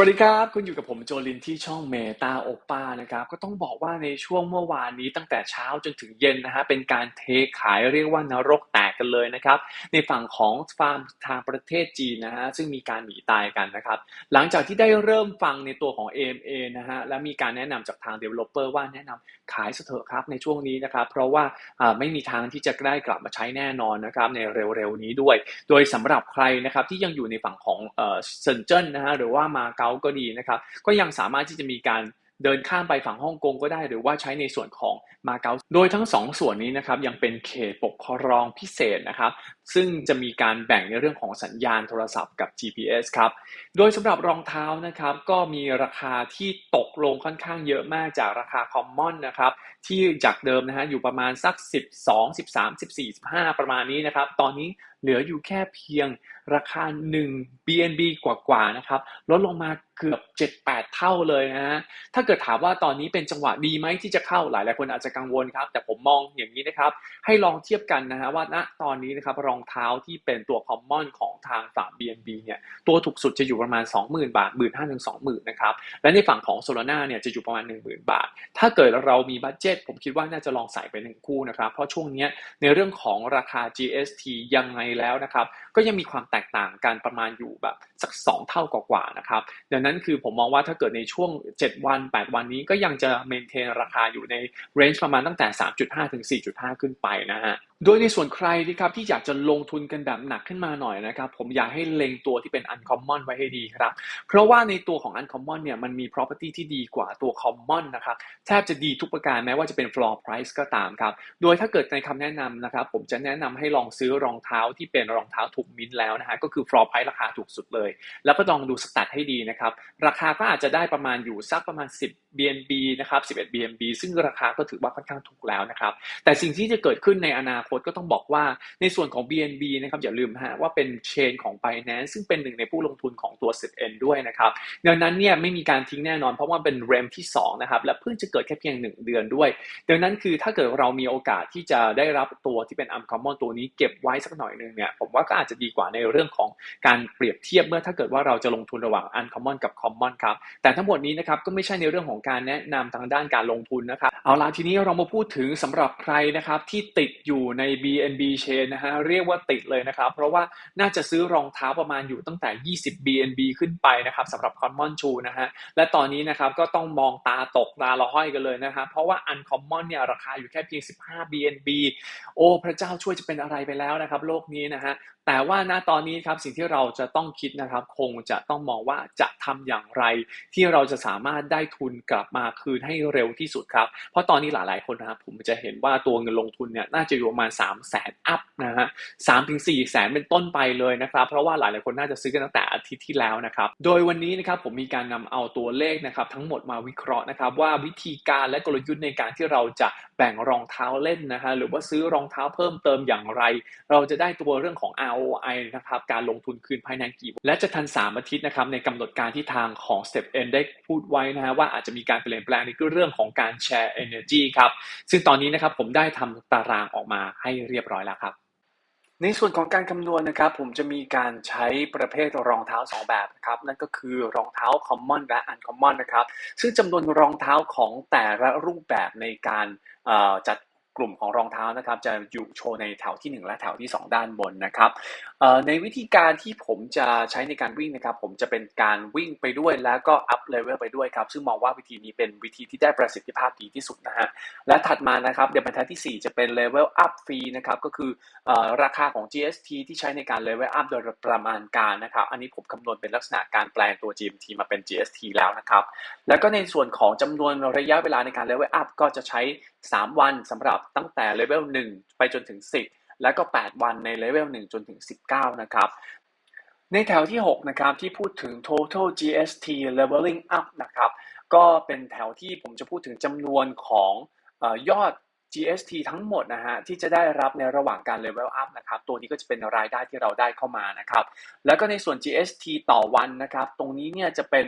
วัสดีครับ คุณอยู่กับผมโจลินที่ช่องเมตาโอป้านะครับ ก็ต้องบอกว่าในช่วงเมื่อวานนี้ตั้งแต่เช้าจนถึงเย็นนะฮะเป็นการเทขายเรียกว่านรกแตกกันเลยนะครับ ในฝั่งของฟาร์มทางประเทศจีนนะฮะซึ่งมีการหนีตายกันนะครับ หลังจากที่ได้เริ่มฟังในตัวของ AMA นะฮะและมีการแนะนำจากทาง Developer ว่าแนะนำขายสเถอะครับในช่วงนี้นะครับ เพราะว่าไม่มีทางที่จะได้กลับมาใช้แน่นอนนะครับในเร็วๆนี้ด้วย โดยสำหรับใครนะครับที่ยังอยู่ในฝั่งของเซินเจิ้นนะฮะหรือว่ามาเก๊าก็ดีนะครับก็ยังสามารถที่จะมีการเดินข้ามไปฝั่งฮ่องกงก็ได้ หรือว่าใช้ในส่วนของมาเก๊าโดยทั้งสองส่วนนี้นะครับยังเป็นเขตปกครองพิเศษนะครับ ซึ่งจะมีการแบ่งในเรื่องของสัญญาณโทรศัพท์กับ GPS ครับโดยสำหรับรองเท้านะครับก็มีราคาที่ตกลงค่อนข้างเยอะมากจากราคาคอมมอนนะครับที่จากเดิมนะฮะอยู่ประมาณสัก 12 13 14 15 ประมาณนี้นะครับตอนนี้เหลืออยู่แค่เพียงราคา 1 BNB กว่าๆนะครับลดลงมาเกือบ 7-8 เท่าเลยนะฮะถ้าเกิดถามว่าตอนนี้เป็นจังหวะดีไหมที่จะเข้าหลายหลายคนอาจจะกังวลครับ แต่ผมมองอย่างนี้นะครับ ให้ลองเทียบกันนะฮะว่าณตอนนี้นะครับรองเท้าที่เป็นตัวคอมมอนของทางฝั่ง BNB เนี่ยตัวถูกสุดจะอยู่ประมาณ 20,000 บาท 1 5 0 0 0ถึง20,000นะครับและในฝั่งของโซลาร่าเนี่ยจะอยู่ประมาณ 10,000 บาท ถ้าเกิดเรามีบัตเจ็ตผมคิดว่าน่าจะลองใส่ไปหนึ่งคู่นะครับเพราะช่วงนี้ในเรื่องของราคา GST ยังไงแล้วนะครับก็ยังมีความแตกต่างกันประมาณอยู่แบบสัก 2 เท่ากว่าๆนะครับดังนั้นคือผมมองว่าถ้าเกิดในช่วง 7 วัน 8 วันนี้ก็ยังจะเมนเทนราคาอยู่ในเรนจ์ประมาณตั้งแต่ 3.5 ถึง 4.5 ขึ้นไปนะฮะ โดยในส่วนใครที่ครับที่อยากจะลงทุนกันแบบหนักขึ้นมาหน่อยนะครับผมอยากให้เล็งตัวที่เป็น uncommon ไว้ให้ดีครับ เพราะว่าในตัวของ uncommon เนี่ยมันมี property ที่ดีกว่าตัว common นะครับแทบจะดีทุกประการแม้ว่าจะเป็น floor price ก็ตามครับ โดยถ้าเกิดในคำแนะนำนะครับผมจะแนะนำให้ลองซื้อรองเท้าที่เป็นรองเท้าถูกมิ้นแล้วนะฮะก็คือ floor price ราคาถูกสุดเลย แล้วก็ลองดูสแตทให้ดีนะครับราคาก็อาจจะได้ประมาณอยู่สักประมาณ 10 BNB นะครับ11 BNB ซึ่งราคาก็ถือว่าค่อนข้างถูกแล้วนะครับ แต่สิ่งที่จะเกิดขึ้นในอนาคตก็ต้องบอกว่าในส่วนของ BNB นะครับอย่าลืมฮะว่าเป็นเชนของ Binance ซึ่งเป็นหนึ่งในผู้ลงทุนของตัว 10N ด้วยนะครับ ดังนั้นเนี่ยไม่มีการทิ้งแน่นอนเพราะว่าเป็นเรมที่2นะครับและเพิ่งจะเกิดแค่เพียง 1 เดือนด้วย ดังนั้นคือถ้าเกิดเรามีโอกาสที่จะได้รับตัวที่เป็น Uncommon ตัวนี้เก็บไว้สักหน่อยนึงเนี่ยผมว่าก็อาจจะดีกว่าในเรื่องของการเปรียบเทียบเมื่อถ้าเกิดว่าเราจะลงทุนระหว่าง Uncommon กับ Common ครับแต่ทั้งหมดนี้นะครับก็ไม่ใช่ในเรื่องของการแนะนำทางด้านการลงทุนนะครับ เอาล่ะทีนี้เรามาพูดถึงสำหรับใครนะครับที่ติดอยู่ใน BNB chain นะฮะเรียกว่าติดเลยนะครับ เพราะว่าน่าจะซื้อรองเท้าประมาณอยู่ตั้งแต่ 20 BNB ขึ้นไปนะครับสำหรับ Common Shoe นะฮะและตอนนี้นะครับก็ต้องมองตาตกตาละห้อยกันเลยนะครับเพราะว่า Uncommon เนี่ยราคาอยู่แค่เพียง 15 BNB โอ้พระเจ้าช่วยจะเป็นอะไรไปแล้วนะครับโลกนี้นะฮะ แต่ว่าณตอนนี้ครับสิ่งที่เราจะต้องคิดนะครับ คงจะต้องมองว่าจะทำอย่างไร ที่เราจะสามารถได้ทุนกลับมาคืนให้เร็วที่สุดครับ เพราะตอนนี้หลายๆคนนะครับผมจะเห็นว่าตัวเงินลงทุนเนี่ยน่าจะอยู่ประมาณ 3 0 0แสนอัพนะฮะสามถึงสี่แสนเป็นต้นไปเลยนะครับ เพราะว่าหลายๆคนน่าจะซื้อกันตั้งแต่อาทิตย์ที่แล้วนะครับ โดยวันนี้นะครับผมมีการนำเอาตัวเลขนะครับ ทั้งหมดมาวิเคราะห์นะครับ ว่าวิธีการและกลยุทธ์ในการที่เราจะแบ่งรองเท้าเล่นนะฮะหรือว่าซื้อรองเท้าเพิ่มเติมอย่างไร เราจะได้ตัวเรื่องของ ROI นะครับการลงทุนคืนภายในกี่และจะทัน 3 อาทิตย์นะครับในกำหนดการที่ทางของ Step N ได้พูดไว้นะฮะว่าอาจจะมีการเปลี่ยนแปลงในเรื่องของการแชร์ Energy ครับซึ่งตอนนี้นะครับผมได้ทำตารางออกมาให้เรียบร้อยแล้วครับในส่วนของการคำนวณนะครับผมจะมีการใช้ประเภทรองเท้า 2 แบบนะครับนั่นก็คือรองเท้า common และ uncommon นะครับซึ่งจำนวนรองเท้าของแต่ละรูปแบบในการจัด กลุ่มของรองเท้านะครับจะอยู่โชว์ในแถวที่ 1 และแถวที่ 2 ด้านบนนะครับในวิธีการที่ผมจะใช้ในการวิ่งนะครับ ผมจะเป็นการวิ่งไปด้วยแล้วก็อัพเลเวลไปด้วยครับ ซึ่งมองว่าวิธีนี้เป็นวิธีที่ได้ประสิทธิภาพดีที่สุดนะฮะและถัดมานะครับเดี๋ยวบรรทัดที่ 4 จะเป็นเลเวลอัพฟรีนะครับก็คือราคาของ GST ที่ใช้ในการเลเวลอัพโดยประมาณการนะครับ อันนี้ผมคำนวณเป็นลักษณะการแปลงตัว GMT มาเป็น GST แล้วนะครับ แล้วก็ในส่วนของจำนวนระยะเวลาในการเลเวลอัพก็จะใช้ 3 วันสำหรับตั้งแต่เลเวล1ไปจนถึง 10 และก็ 8 วันในเลเวล1จนถึง 19 นะครับในแถวที่ 6 นะครับ ที่พูดถึง total GST leveling up นะครับ ก็เป็นแถวที่ผมจะพูดถึงจำนวนของยอด GST ทั้งหมดนะฮะที่จะได้รับในระหว่างการ level up นะครับตัวนี้ก็จะเป็นรายได้ที่เราได้เข้ามานะครับแล้วก็ในส่วน GST ต่อวันนะครับตรงนี้เนี่ยจะเป็น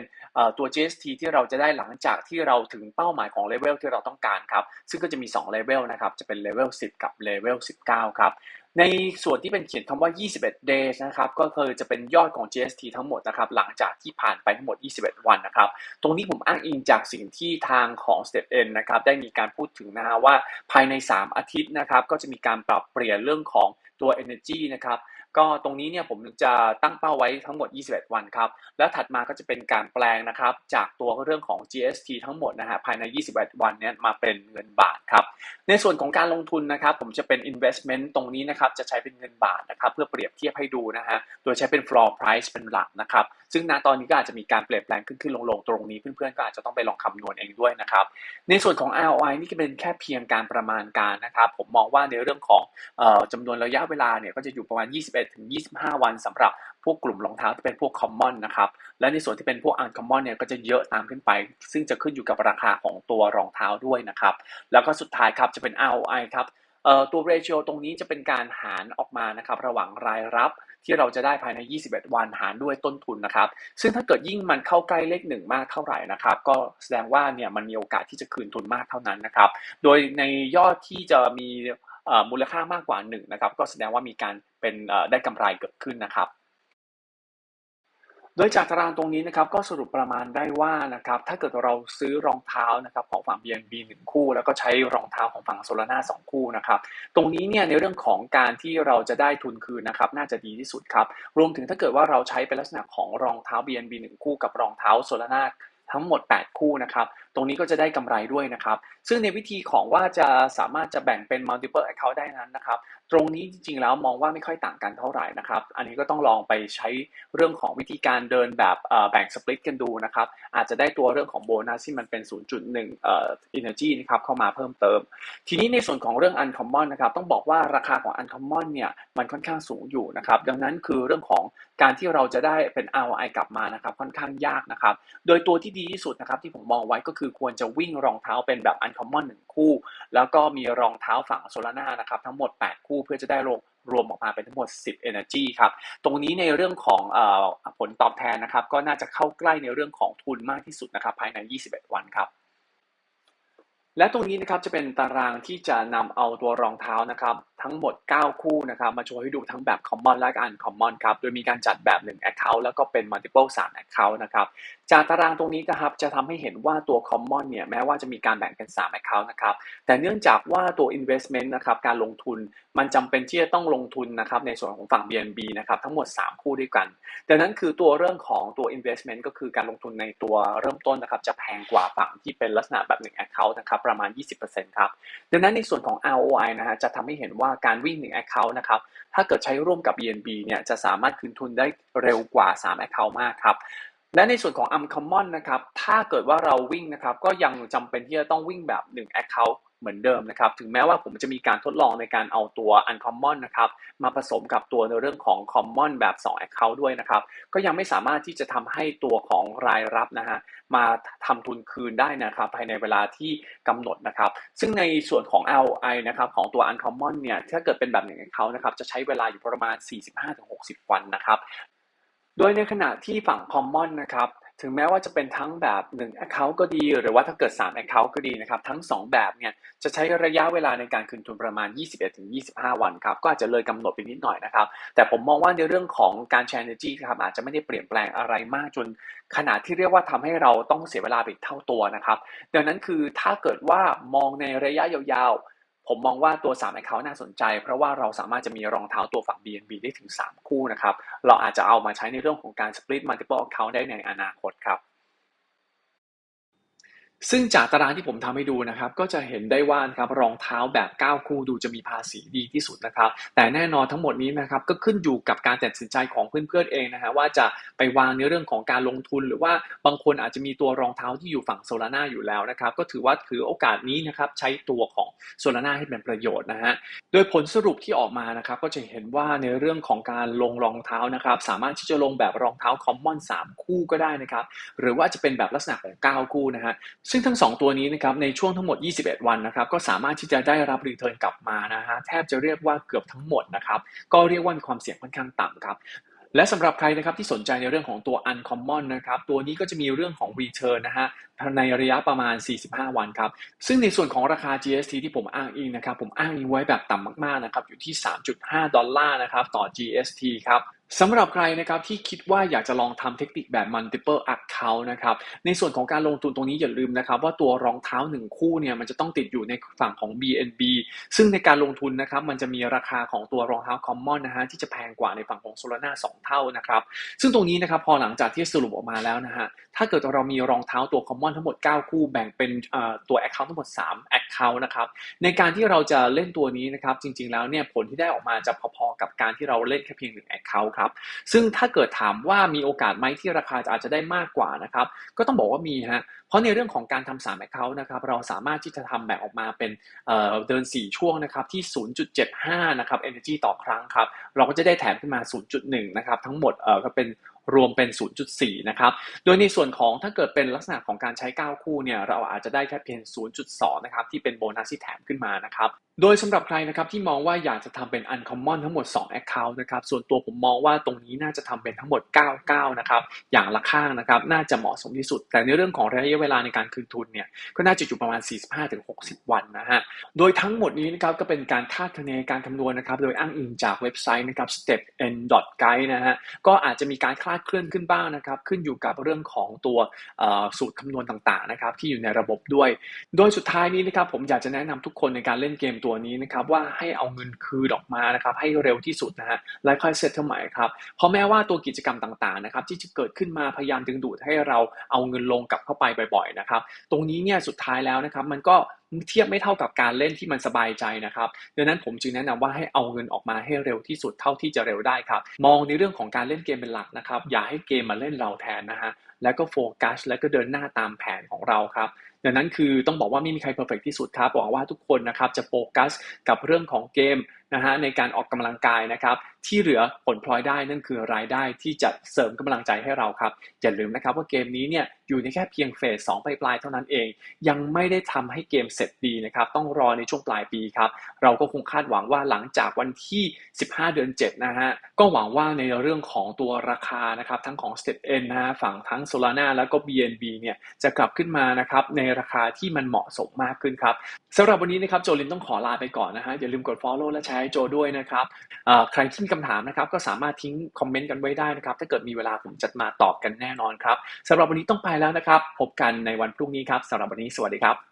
ตัว GST ที่เราจะได้หลังจากที่เราถึงเป้าหมายของเลเวลที่เราต้องการครับซึ่งก็จะมี2เลเวลนะครับจะเป็นเลเวล10 กับเลเวล19 ครับ ในส่วนที่เป็นเขียนคำว่า 21 days นะครับ ก็คือจะเป็นยอดของ GST ทั้งหมดนะครับ หลังจากที่ผ่านไปทั้งหมด 21 วันนะครับ ตรงนี้ผมอ้างอิงจากสิ่งที่ทางของ Step N นะครับ ได้มีการพูดถึงนะฮะว่าภายใน 3 อาทิตย์นะครับ ก็จะมีการปรับเปลี่ยนเรื่องของตัว Energy นะครับ ก็ตรงนี้เนี่ยผมจะตั้งเป้าไว้ทั้งหมด 21 วันครับ แล้วถัดมาก็จะเป็นการแปลงนะครับจากตัวเรื่องของ GST ทั้งหมดนะฮะภายใน 21 วันนี้มาเป็นเงินบาทครับ ในส่วนของการลงทุนนะครับ ผมจะเป็น investment ตรงนี้นะครับจะใช้เป็นเงินบาทนะครับเพื่อเปรียบเทียบให้ดูนะฮะ โดยใช้เป็น floor price เป็นหลักนะครับ ซึ่งณตอนนี้ก็อาจจะมีการเปลี่ยนแปลงขึ้นขึ้นลงลงตรงนี้เพื่อนๆก็อาจจะต้องไปลองคำนวณเองด้วยนะครับ ในส่วนของ ROI นี่ก็เป็นแค่เพียงการประมาณการนะครับ ผมมองว่าในเรื่องของจำนวนระยะเวลาเนี่ยก็จะอยู่ประมาณ 21ถึง25 วันสำหรับพวกกลุ่มรองเท้าที่เป็นพวก common นะครับ และในส่วนที่เป็นพวก uncommon เนี่ยก็จะเยอะตามขึ้นไป ซึ่งจะขึ้นอยู่กับราคาของตัวรองเท้าด้วยนะครับ แล้วก็สุดท้ายครับจะเป็น ROI ครับตัว ratio ตรงนี้จะเป็นการหารออกมานะครับระหว่างรายรับที่เราจะได้ภายใน 21 วันหารด้วยต้นทุนนะครับ ซึ่งถ้าเกิดยิ่งมันเข้าใกล้เลขหนึ่งมากเท่าไหร่นะครับ ก็แสดงว่าเนี่ยมันมีโอกาสที่จะคืนทุนมากเท่านั้นนะครับ โดยในยอดที่จะมี มูลค่ามากกว่า1นะครับก็แสดงว่ามีการเป็นได้กำไรเกิดขึ้นนะครับ โดยจากตารางตรงนี้นะครับก็สรุปประมาณได้ว่านะครับถ้าเกิดเราซื้อรองเท้านะครับของฝั่ง BNB 1 คู่ แล้วก็ใช้รองเท้าของฝั่งโซลาร่า2คู่นะครับตรงนี้เนี่ยในเรื่องของการที่เราจะได้ทุนคืนนะครับน่าจะดีที่สุดครับรวมถึงถ้าเกิดว่าเราใช้เป็นลักษณะของรองเท้า BNB 1 คู่กับรองเท้าโซลาร่าทั้งหมด 8 คู่นะครับตรงนี้ก็จะได้กำไรด้วยนะครับ ซึ่งในวิธีของว่าจะสามารถจะแบ่งเป็น multiple account ได้นั้นนะครับ ตรงนี้จริงๆแล้วมองว่าไม่ค่อยต่างกันเท่าไหร่นะครับ อันนี้ก็ต้องลองไปใช้เรื่องของวิธีการเดินแบบแบ่งสปลิตกันดูนะครับ อาจจะได้ตัวเรื่องของโบนัสที่มันเป็น 0.1เอ่อ energy นะครับเข้ามาเพิ่มเติม ทีนี้ในส่วนของเรื่อง uncommon นะครับต้องบอกว่าราคาของ uncommon เนี่ยมันค่อนข้างสูงอยู่นะครับ ดังนั้นคือเรื่องของการที่เราจะได้เป็น ROI กลับมานะครับค่อนข้างยากนะครับ โดยตัวที่ดีที่สุดนะครับที่ผมมองไว้ก็คือควรจะวิ่งรองเท้าเป็นแบบอันทัมมอนหนึ่งคู่ แล้วก็มีรองเท้าฝั่งโซลาร่านะครับทั้งหมด 8 คู่เพื่อจะได้รวมรวมออกมาเป็นทั้งหมด 10 energy ครับ ตรงนี้ในเรื่องของอผลตอบแทนนะครับ ก็น่าจะเข้าใกล้ในเรื่องของทุนมากที่สุดนะครับ ภายใน 21 วันครับ และตรงนี้นะครับจะเป็นตารางที่จะนำเอาตัวรองเท้านะครับทั้งหมด 9 คู่นะครับมาโชว์ให้ดูทั้งแบบ common และการ common ครับโดยมีการจัดแบบ 1 account แล้วก็เป็น multiple 3 account นะครับจากตารางตรงนี้นะครับจะทำให้เห็นว่าตัว common เนี่ยแม้ว่าจะมีการแบ่งเป็น 3 account นะครับแต่เนื่องจากว่าตัว investment นะครับการลงทุนมันจำเป็นที่จะต้องลงทุนนะครับในส่วนของฝั่ง BNB นะครับทั้งหมด 3 คู่ด้วยกัน ดังนั้นคือตัวเรื่องของตัว investment ก็คือการลงทุนในตัวเริ่มต้นนะครับจะแพงกว่าฝั่งที่เป็นลักษณะแบบ1 account นะครับประมาณ 20%ครับดังนั้นในส่วนของ ROI นะฮะจะทำให้เห็นว่าการวิ่ง 1 account นะครับถ้าเกิดใช้ร่วมกับ BNB เนี่ยจะสามารถคืนทุนได้เร็วกว่า 3 account มากครับและในส่วนของ Uncommon นะครับ ถ้าเกิดว่าเราวิ่งนะครับ ก็ยังจำเป็นที่จะต้องวิ่งแบบ 1 Account เหมือนเดิมนะครับ ถึงแม้ว่าผมจะมีการทดลองในการเอาตัว Uncommon นะครับ มาผสมกับตัวในเรื่องของ Common แบบ 2 Account ด้วยนะครับ ก็ยังไม่สามารถที่จะทำให้ตัวของรายรับนะฮะ มาทำทุนคืนได้นะครับ ภายในเวลาที่กำหนดนะครับ ซึ่งในส่วนของ ROI นะครับ ของตัว Uncommon เนี่ย ถ้าเกิดเป็นแบบหนึ่งเขานะครับ จะใช้เวลาอยู่ประมาณ 45-60 วันนะครับ โดยในขณะที่ฝั่ง Common นะครับ ถึงแม้ว่าจะเป็นทั้งแบบ 1 Account ก็ดี หรือว่าถ้าเกิด 3 Account ก็ดีนะครับ ทั้ง 2 แบบเนี่ยจะใช้ระยะเวลาในการคืนทุนประมาณ 21-25 วันครับ ก็อาจจะเลยกำหนดไปนิดหน่อยนะครับ แต่ผมมองว่าในเรื่องของการแชร์ energy ครับอาจจะไม่ได้เปลี่ยนแปลงอะไรมากจนขนาดที่เรียกว่าทำให้เราต้องเสียเวลาไปเท่าตัวนะครับ ดังนั้นคือถ้าเกิดว่ามองในระยะยาว ผมมองว่าตัว3 Account น่าสนใจ เพราะว่าเราสามารถจะมีรองเท้าตัวฝั่ง BNB ได้ถึง 3 คู่นะครับ เราอาจจะเอามาใช้ในเรื่องของการ split multiple account ได้ในอนาคตครับ ซึ่งจากตารางที่ผมทำให้ดูนะครับ ก็จะเห็นได้ว่าครับรองเท้าแบบ 9 คู่ดูจะมีภาษีดีที่สุดนะครับ แต่แน่นอนทั้งหมดนี้นะครับก็ขึ้นอยู่กับการตัดสินใจของเพื่อนๆเองนะฮะว่าจะไปวางในเรื่องของการลงทุน หรือว่าบางคนอาจจะมีตัวรองเท้าที่อยู่ฝั่งโซลาร่าอยู่แล้วนะครับก็ถือว่าถือโอกาสนี้นะครับใช้ตัวของโซลาร่าให้เป็นประโยชน์นะฮะโดยผลสรุปที่ออกมานะครับก็จะเห็นว่าในเรื่องของการลงรองเท้านะครับสามารถที่จะลงแบบรองเท้าคอมมอน3คู่ก็ได้นะครับหรือว่าจะเป็นแบบลักษณะของ 9 คู่นะฮะซึ่งทั้ง 2 ตัวนี้นะครับในช่วงทั้งหมด 21 วันนะครับก็สามารถที่จะได้รับรีเทิร์นกลับมานะฮะแทบจะเรียกว่าเกือบทั้งหมดนะครับก็เรียกว่ามีความเสี่ยงค่อนข้างต่ำครับและสำหรับใครนะครับที่สนใจในเรื่องของตัว Uncommon นะครับตัวนี้ก็จะมีเรื่องของ Return นะฮะ ในระยะประมาณ 45 วันครับ ซึ่งในส่วนของราคา GST ที่ผมอ้างอิงนะครับ ผมอ้างอิงไว้แบบต่ำมากๆนะครับ อยู่ที่ 3.5 ดอลลาร์นะครับ ต่อ GST ครับสำหรับใครนะครับที่คิดว่าอยากจะลองทำเทคนิคแบบ multiple account นะครับในส่วนของการลงทุนตรงนี้อย่าลืมนะครับ ว่าตัวรองเท้า1คู่เนี่ยมันจะต้องติดอยู่ในฝั่งของ BNB ซึ่งในการลงทุนนะครับมันจะมีราคาของตัวรองเท้า common นะฮะที่จะแพงกว่าในฝั่งของ Solana 2 เท่านะครับซึ่งตรงนี้นะครับพอหลังจากที่สรุปออกมาแล้วนะฮะถ้าเกิดเรามีรองเท้าตัว common ทั้งหมด 9 คู่แบ่งเป็นตัว account ทั้งหมด 3 account นะครับในการที่เราจะเล่นตัวนี้นะครับจริง ๆ แล้วเนี่ยผลที่ได้ออกมาจะพอๆกับการที่เราเล่นแค่เพียง1 account ครับซึ่งถ้าเกิดถามว่ามีโอกาสไหมที่ราคาอาจจะได้มากกว่านะครับก็ต้องบอกว่ามีฮะ เพราะในเรื่องของการทำสามแอคเคาท์นะครับเราสามารถที่จะทำแบ่งออกมาเป็นเดิน 4 ช่วงนะครับที่ 0.75 นะครับ energy ต่อครั้งครับเราก็จะได้แถมขึ้นมา 0.1 นะครับทั้งหมดก็เป็นรวมเป็น 0.4 นะครับ โดยในส่วนของถ้าเกิดเป็นลักษณะของการใช้ 9 คู่เนี่ย เราอาจจะได้แค่เพียง 0.2 นะครับ ที่เป็นโบนัสที่แถมขึ้นมานะครับ โดยสำหรับใครนะครับที่มองว่าอยากจะทำเป็น uncommon ทั้งหมด 2 account นะครับ ส่วนตัวผมมองว่าตรงนี้น่าจะทำเป็นทั้งหมด 99 นะครับ อย่างละข้างนะครับ น่าจะเหมาะสมที่สุด แต่ในเรื่องของระยะเวลาในการคืนทุนเนี่ยก็น่าจะอยู่ประมาณ 45-60 วันนะฮะ โดยทั้งหมดนี้นะครับก็เป็นการคาดคะเนการคำนวณนะครับ โดยอ้างอิงจากเว็บไซต์นะครับ stepn.guide นะฮะ ก็อาจจะมีการคลาดเคลื่อนขึ้นบ้างนะครับ ขึ้นอยู่กับเรื่องของตัวสูตรคำนวณต่างๆนะครับที่อยู่ในระบบด้วย โดยสุดท้ายนี้นะครับผมอยากจะแนะนำทุกคนในการเล่นเกมตัวนี้นะครับว่าให้เอาเงินคืนออกมานะครับให้เร็วที่สุดนะฮะแล้วค่อยเซตเท่าใหม่ครับเพราะแม้ว่าตัวกิจกรรมต่างๆนะครับที่จะเกิดขึ้นมาพยายามดึงดูดให้เราเอาเงินลงกลับเข้าไปบ่อยๆนะครับ ตรงนี้เนี่ยสุดท้ายแล้วนะครับ มันก็เทียบไม่เท่ากับการเล่นที่มันสบายใจนะครับดังนั้นผมจึงแนะนำว่าให้เอาเงินออกมาให้เร็วที่สุดเท่าที่จะเร็วได้ครับ มองในเรื่องของการเล่นเกมเป็นหลักนะครับ อย่าให้เกมมาเล่นเราแทนนะฮะแล้วก็โฟกัสแล้วก็เดินหน้าตามแผนของเราครับดังนั้นคือต้องบอกว่าไม่มีใครเพอร์เฟกที่สุดครับหวังว่าทุกคนนะครับจะโฟกัสกับเรื่องของเกม นะฮะในการออกกำลังกายนะครับ ที่เหลือผลพลอยได้นั่นคือรายได้ที่จะเสริมกำลังใจให้เราครับ อย่าลืมนะครับว่าเกมนี้เนี่ยอยู่ในแค่เพียงเฟสสองปลายๆเท่านั้นเอง ยังไม่ได้ทำให้เกมเสร็จดีนะครับ ต้องรอในช่วงปลายปีครับ เราก็คงคาดหวังว่าหลังจากวันที่ 15 เดือน 7 นะฮะ ก็หวังว่าในเรื่องของตัวราคานะครับ ทั้งของ Step N นะฮะฝั่งทั้ง Solana แล้วก็ BNB เนี่ยจะกลับขึ้นมานะครับในราคาที่มันเหมาะสมมากขึ้นครับสำหรับวันนี้นะครับโจลินต้องขอลาไปก่อนนะฮะอย่าลืมกด follow และแชร์ร์ให้โจด้วยนะครับใครที่มีคำถามนะครับก็สามารถทิ้งคอมเมนต์กันไว้ได้นะครับ ถ้าเกิดมีเวลาผมจะมาตอบกันแน่นอนครับสำหรับวันนี้ต้องไปแล้วนะครับ พบกันในวันพรุ่งนี้ครับสำหรับวันนี้สวัสดีครับ